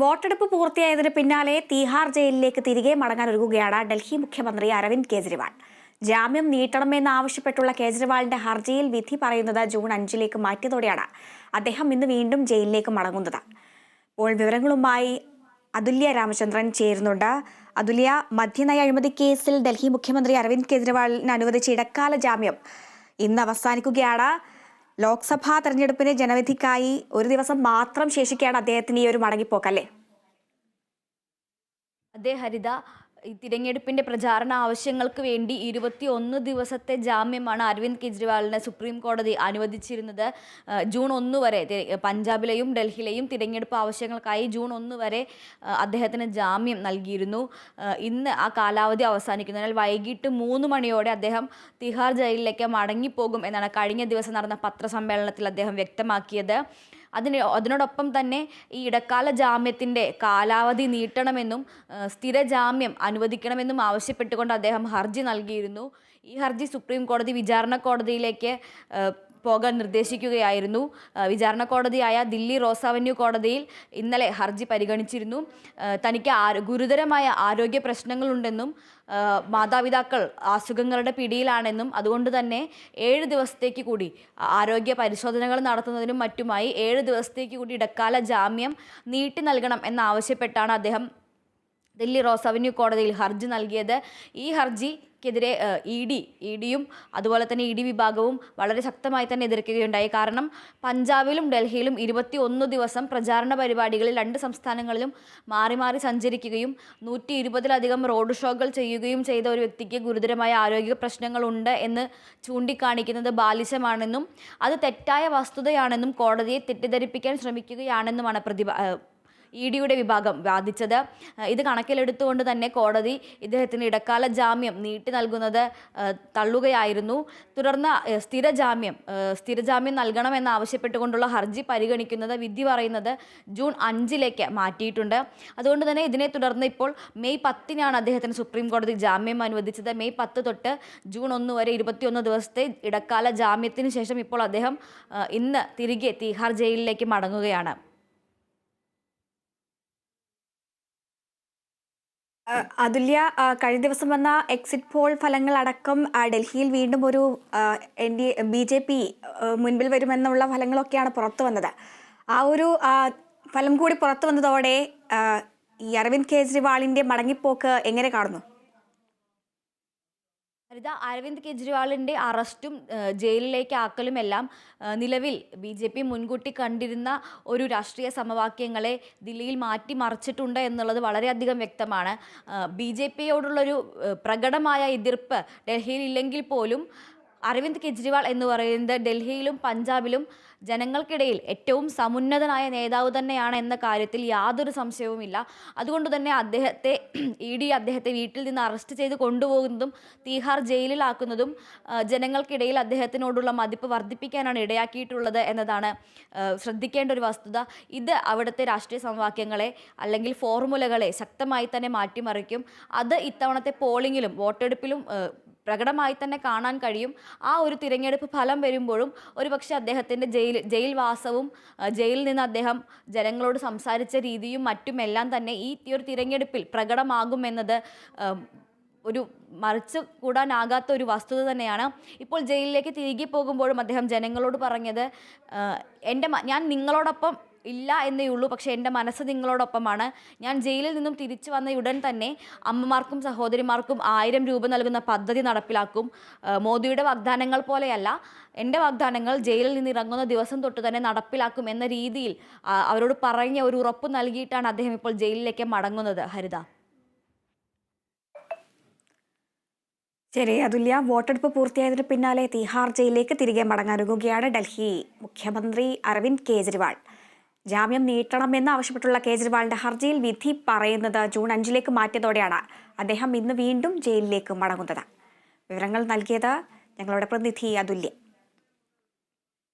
വോട്ടെടുപ്പ് പൂർത്തിയായതിന് പിന്നാലെ തീഹാർ ജയിലിലേക്ക് തിരികെ മടങ്ങാൻ ഒരുങ്ങുകയാണ് ഡൽഹി മുഖ്യമന്ത്രി അരവിന്ദ് കെജ്രിവാൾ. ജാമ്യം നീട്ടണമെന്നാവശ്യപ്പെട്ടുള്ള കേജ്രിവാളിന്റെ ഹർജിയിൽ വിധി പറയുന്നത് ജൂൺ അഞ്ചിലേക്ക് മാറ്റിയതോടെയാണ് അദ്ദേഹം ഇന്ന് വീണ്ടും ജയിലിലേക്ക് മടങ്ങുന്നത്. ഇപ്പോൾ വിവരങ്ങളുമായി അതുല്യ രാമചന്ദ്രൻ ചേരുന്നുണ്ട്. അതുല്യ മദ്യനയ അഴിമതി കേസിൽ ഡൽഹി മുഖ്യമന്ത്രി അരവിന്ദ് കെജ്രിവാളിന് അനുവദിച്ച ഇടക്കാല ജാമ്യം ഇന്ന് അവസാനിക്കുകയാണ്. ലോക്സഭാ തെരഞ്ഞെടുപ്പിന് ജനവിധിക്കായി ഒരു ദിവസം മാത്രം ശേഷിക്കുകയാണ് അദ്ദേഹത്തിന് ഈ ഒരു മടങ്ങിപ്പോക്കല്ലേ അതെ ഹരിത ഈ തിരഞ്ഞെടുപ്പിന്റെ പ്രചാരണ ആവശ്യങ്ങൾക്ക് വേണ്ടി ഇരുപത്തി ഒന്ന് ദിവസത്തെ ജാമ്യമാണ് അരവിന്ദ് കെജ്രിവാളിന് സുപ്രീം കോടതി അനുവദിച്ചിരുന്നത്. ജൂൺ ഒന്ന് വരെ പഞ്ചാബിലെയും ഡൽഹിയിലെയും തിരഞ്ഞെടുപ്പ് ആവശ്യങ്ങൾക്കായി ജൂൺ ഒന്ന് വരെ അദ്ദേഹത്തിന് ജാമ്യം നൽകിയിരുന്നു. ഇന്ന് ആ കാലാവധി അവസാനിക്കുന്നതിനാൽ വൈകിട്ട് മൂന്ന് മണിയോടെ അദ്ദേഹം തിഹാർ ജയിലിലേക്ക് മടങ്ങിപ്പോകും എന്നാണ് കഴിഞ്ഞ ദിവസം നടന്ന പത്രസമ്മേളനത്തിൽ അദ്ദേഹം വ്യക്തമാക്കിയത്. അതിന് അതിനോടൊപ്പം തന്നെ ഈ ഇടക്കാല ജാമ്യത്തിന്റെ കാലാവധി നീട്ടണമെന്നും സ്ഥിര ജാമ്യം അനുവദിക്കണമെന്നും ആവശ്യപ്പെട്ടുകൊണ്ട് അദ്ദേഹം ഹർജി നൽകിയിരുന്നു. ഈ ഹർജി സുപ്രീം കോടതി വിചാരണ കോടതിയിലേക്ക് പോകാൻ നിർദ്ദേശിക്കുകയായിരുന്നു. വിചാരണ കോടതിയായ ദില്ലി റോസ് അവന്യൂ കോടതിയിൽ ഇന്നലെ ഹർജി പരിഗണിച്ചിരുന്നു. തനിക്ക് ഗുരുതരമായ ആരോഗ്യ പ്രശ്നങ്ങളുണ്ടെന്നും മാതാപിതാക്കൾ അസുഖങ്ങളുടെ പിടിയിലാണെന്നും അതുകൊണ്ട് തന്നെ ഏഴ് ദിവസത്തേക്ക് കൂടി ആരോഗ്യ പരിശോധനകൾ നടത്തുന്നതിനും മറ്റുമായി ഏഴ് ദിവസത്തേക്ക് കൂടി ഇടക്കാല ജാമ്യം നീട്ടി നൽകണം എന്നാവശ്യപ്പെട്ടാണ് അദ്ദേഹം ദില്ലി റോസ് അവന്യൂ കോടതിയിൽ ഹർജി നൽകിയത്. ഈ ഹർജിക്കെതിരെ ഇ ഡി ഇ ഡിയും അതുപോലെ തന്നെ ഇ ഡി വിഭാഗവും വളരെ ശക്തമായി തന്നെ എതിർക്കുകയുണ്ടായി. കാരണം പഞ്ചാബിലും ഡൽഹിയിലും ഇരുപത്തി ഒന്ന് ദിവസം പ്രചാരണ പരിപാടികളിൽ രണ്ട് സംസ്ഥാനങ്ങളിലും മാറി മാറി സഞ്ചരിക്കുകയും നൂറ്റി ഇരുപതിലധികം റോഡ് ഷോകൾ ചെയ്യുകയും ചെയ്ത ഒരു വ്യക്തിക്ക് ഗുരുതരമായ ആരോഗ്യ പ്രശ്നങ്ങളുണ്ട് എന്ന് ചൂണ്ടിക്കാണിക്കുന്നത് ബാലിശമാണെന്നും അത് തെറ്റായ വസ്തുതയാണെന്നും കോടതിയെ തെറ്റിദ്ധരിപ്പിക്കാൻ ശ്രമിക്കുകയാണെന്നുമാണ് പ്രതിഭ ഇ ഡിയുടെ വിഭാഗം വാദിച്ചത് ഇത് കണക്കിലെടുത്തുകൊണ്ട് തന്നെ കോടതി ഇദ്ദേഹത്തിന് ഇടക്കാല ജാമ്യം നീട്ടി നൽകുന്നത് തള്ളുകയായിരുന്നു. തുടർന്ന് സ്ഥിര ജാമ്യം സ്ഥിര ജാമ്യം നൽകണമെന്ന് ആവശ്യപ്പെട്ടുകൊണ്ടുള്ള ഹർജി പരിഗണിക്കുന്നത് വിധി പറയുന്നത് ജൂൺ അഞ്ചിലേക്ക് മാറ്റിയിട്ടുണ്ട്. അതുകൊണ്ട് തന്നെ ഇതിനെ തുടർന്ന് ഇപ്പോൾ മെയ് പത്തിനാണ് അദ്ദേഹത്തിന് സുപ്രീം കോടതി ജാമ്യം അനുവദിച്ചത്. മെയ് പത്ത് തൊട്ട് ജൂൺ ഒന്ന് വരെ ഇരുപത്തിയൊന്ന് ദിവസത്തെ ഇടക്കാല ജാമ്യത്തിന് ശേഷം ഇപ്പോൾ അദ്ദേഹം ഇന്ന് തിരികെ തീഹാർ ജയിലിലേക്ക് മടങ്ങുകയാണ്. അതുല്യ കഴിഞ്ഞ ദിവസം വന്ന എക്സിറ്റ് പോൾ ഫലങ്ങൾ അടക്കം ഡൽഹിയിൽ വീണ്ടും ഒരു N D B J P മുൻപിൽ വരുമെന്നുള്ള ഫലങ്ങളൊക്കെയാണ് പുറത്തു വന്നത്. ആ ഒരു ഫലം കൂടി പുറത്തു വന്നതോടെ ഈ അരവിന്ദ് കെജ്രിവാളിന്റെ മടങ്ങിപ്പോക്ക് എങ്ങനെ കാണുന്നു? ഹരിത അരവിന്ദ് കെജ്രിവാളിന്റെ അറസ്റ്റും ജയിലിലേക്ക് ആക്കലും എല്ലാം നിലവിൽ ബി ജെ പി മുൻകൂട്ടി കണ്ടിരുന്ന ഒരു രാഷ്ട്രീയ സമവാക്യങ്ങളെ ദില്ലിയിൽ മാറ്റി മറിച്ചിട്ടുണ്ട് എന്നുള്ളത് വളരെയധികം വ്യക്തമാണ്. ബി ജെ പിയോടുള്ളൊരു പ്രകടമായ എതിർപ്പ് ഡൽഹിയിൽ ഇല്ലെങ്കിൽ പോലും അരവിന്ദ് കെജ്രിവാൾ എന്ന് പറയുന്നത് ഡൽഹിയിലും പഞ്ചാബിലും ജനങ്ങൾക്കിടയിൽ ഏറ്റവും സമുന്നതനായ നേതാവ് തന്നെയാണ് എന്ന കാര്യത്തിൽ യാതൊരു സംശയവുമില്ല. അതുകൊണ്ട് തന്നെ അദ്ദേഹത്തെ ഇ ഡി അദ്ദേഹത്തെ വീട്ടിൽ നിന്ന് അറസ്റ്റ് ചെയ്ത് കൊണ്ടുപോകുന്നതും തീഹാർ ജയിലിലാക്കുന്നതും ജനങ്ങൾക്കിടയിൽ അദ്ദേഹത്തിനോടുള്ള മതിപ്പ് വർദ്ധിപ്പിക്കാനാണ് ഇടയാക്കിയിട്ടുള്ളത് എന്നതാണ് ശ്രദ്ധിക്കേണ്ട ഒരു വസ്തുത. ഇത് അവിടുത്തെ രാഷ്ട്രീയ സമവാക്യങ്ങളെ അല്ലെങ്കിൽ ഫോർമുലകളെ ശക്തമായി തന്നെ മാറ്റിമറിക്കും. അത് ഇത്തവണത്തെ പോളിങ്ങിലും വോട്ടെടുപ്പിലും പ്രകടമായി തന്നെ കാണാൻ കഴിയും. ആ ഒരു തിരഞ്ഞെടുപ്പ് ഫലം വരുമ്പോഴും ഒരുപക്ഷെ അദ്ദേഹത്തിന്റെ ജയിൽ ജയിൽവാസവും ജയിലിൽ നിന്ന് അദ്ദേഹം ജനങ്ങളോട് സംസാരിച്ച രീതിയും മറ്റുമെല്ലാം തന്നെ ഈ ഒരു തിരഞ്ഞെടുപ്പിൽ പ്രകടമാകുമെന്നത് ഒരു മറിച്ച് കൂടാനാകാത്ത ഒരു വസ്തുത തന്നെയാണ്. ഇപ്പോൾ ജയിലിലേക്ക് തിരികെ പോകുമ്പോഴും അദ്ദേഹം ജനങ്ങളോട് പറഞ്ഞത് എന്റെ ഞാൻ നിങ്ങളോടൊപ്പം ഇല്ല എന്നേ ഉള്ളൂ. പക്ഷേ എന്റെ മനസ്സ് നിങ്ങളോടൊപ്പമാണ്. ഞാൻ ജയിലിൽ നിന്നും തിരിച്ചു വന്ന ഉടൻ തന്നെ അമ്മമാർക്കും സഹോദരിമാർക്കും ആയിരം രൂപ നൽകുന്ന പദ്ധതി നടപ്പിലാക്കും. മോദിയുടെ വാഗ്ദാനങ്ങൾ പോലെയല്ല എന്റെ വാഗ്ദാനങ്ങൾ ജയിലിൽ നിന്ന് ഇറങ്ങുന്ന ദിവസം തൊട്ട് തന്നെ നടപ്പിലാക്കും എന്ന രീതിയിൽ അവരോട് പറഞ്ഞ ഒരു ഉറപ്പ് നൽകിയിട്ടാണ് അദ്ദേഹം ഇപ്പോൾ ജയിലിലേക്ക് മടങ്ങുന്നത്. ഹരിത. ശരി അതുല്യ വോട്ടെടുപ്പ് പൂർത്തിയായതിന് പിന്നാലെ തിഹാർ ജയിലിലേക്ക് തിരികെ മടങ്ങാനൊരുങ്ങുകയാണ് ഡൽഹി മുഖ്യമന്ത്രി അരവിന്ദ് കെജ്രിവാൾ. ജാമ്യം നീട്ടണമെന്ന് ആവശ്യപ്പെട്ടുള്ള കേജ്രിവാളിന്റെ ഹർജിയിൽ വിധി പറയുന്നത് ജൂൺ അഞ്ചിലേക്ക് മാറ്റിയതോടെയാണ് അദ്ദേഹം ഇന്ന് വീണ്ടും ജയിലിലേക്ക് മടങ്ങുന്നത്. വിവരങ്ങൾ നൽകിയത് ഞങ്ങളുടെ പ്രതിനിധി അതുല്യ.